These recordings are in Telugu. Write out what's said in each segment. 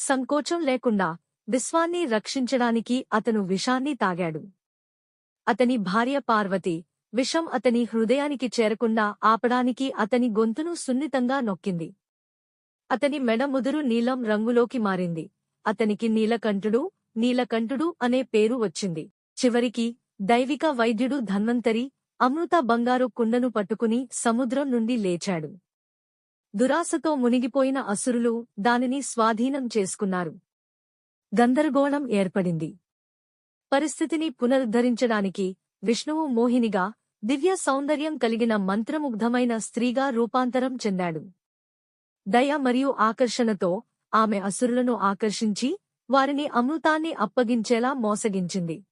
సంకోచం లేకుండా విశ్వాన్ని రక్షించడానికి అతను విషాన్ని తాగాడు. అతని భార్య పార్వతి విషం అతని హృదయానికి చేరకుండా ఆపడానికి అతని గొంతును సున్నితంగా నొక్కింది. అతని మెడ ముదురు నీలం రంగులోకి మారింది. అతనికి నీలకంఠుడు నీలకంఠుడు అనే పేరు వచ్చింది. చివరికి దైవిక వైద్యుడు ధన్వంతరి అమృత బంగారు కుండను పట్టుకుని సముద్రం నుండి లేచాడు. దురాశతో మునిగిపోయిన అసురులు దానిని స్వాధీనం చేసుకున్నారు. గందరగోళం ఏర్పడింది. పరిస్థితిని పునరుద్ధరించడానికి విష్ణువు మోహినిగా దివ్య సౌందర్యం కలిగిన మంత్రముగ్ధమైన స్త్రీగా రూపాంతరం చెందాడు. దయ మరియు ఆకర్షణతో ఆమె అసురులను ఆకర్షించి వారిని అమృతాన్ని అప్పగించేలా మోసగించింది.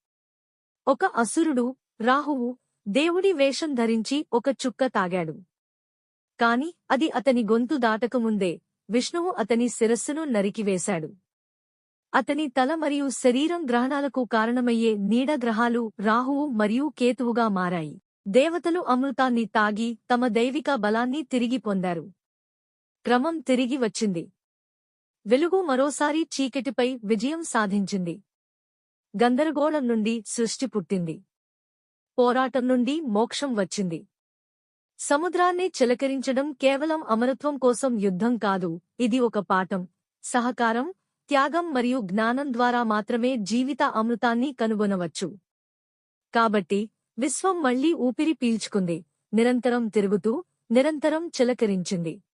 ఒక అసురుడు రాహువు దేవుడి వేషం ధరించి ఒక చుక్క తాగాడు. కాని అది అతని గొంతు దాటకముందే విష్ణువు అతని శిరస్సును నరికివేశాడు. అతని తల మరియు శరీరం గ్రహణాలకు కారణమయ్యే నీడ గ్రహాలు రాహువు మరియు కేతువుగా మారాయి. దేవతలు అమృతాన్ని తాగి తమ దైవిక బలాన్ని తిరిగి పొందారు. క్రమం తిరిగి వచ్చింది. వెలుగు మరోసారి చీకటిపై విజయం సాధించింది. గందరగోళం నుండి సృష్టి పుట్టింది. పోరాటం నుండి మోక్షం వచ్చింది. సముద్రాన్ని చిలకరించడం కేవలం అమరత్వం కోసం యుద్ధం కాదు ఇది ఒక పాఠం. సహకారం త్యాగం మరియు జ్ఞానం ద్వారా మాత్రమే జీవిత అమృతాన్ని కనుగొనవచ్చు. కాబట్టి విశ్వం మళ్ళీ ఊపిరి పీల్చుకుంది నిరంతరం తిరుగుతూ నిరంతరం చిలకరించింది.